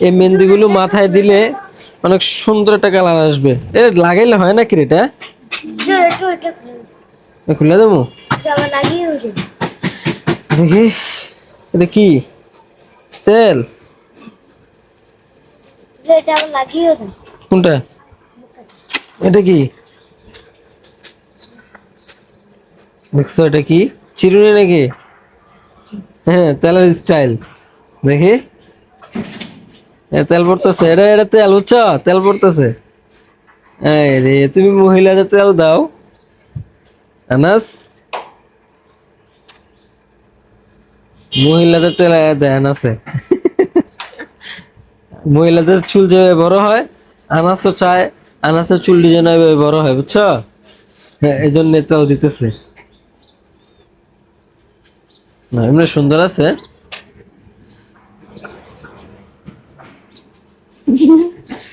এই মেহেন্দিগুলো মাথায় দিলে অনেক সুন্দর একটা কালার আসবে। এ লাগাইলে হয় না কি এটা? খুলে দেবো? দেখি এটা কি? তেল? কোনটা? এটা কি? দেখছ এটা কি? চিরুনি নাকি? হ্যাঁ তেলের স্টাইল দেখি। তেল পড়তেছে। এটা এটা তেল, বুঝছ? তেল পড়তেছে। রে, তুমি মহিলাদের তেল দাও। আনাস? মহিলাদের তেল দেয় আনাসে। মহিলাদের চুল যেভাবে বড় হয়, আনাসও চায়, আনাসের চুল ডিজাইন বড় হয়, বুঝছ? হ্যাঁ এই জন্য তেল দিতেছে। এমনি সুন্দর আছে। 嗯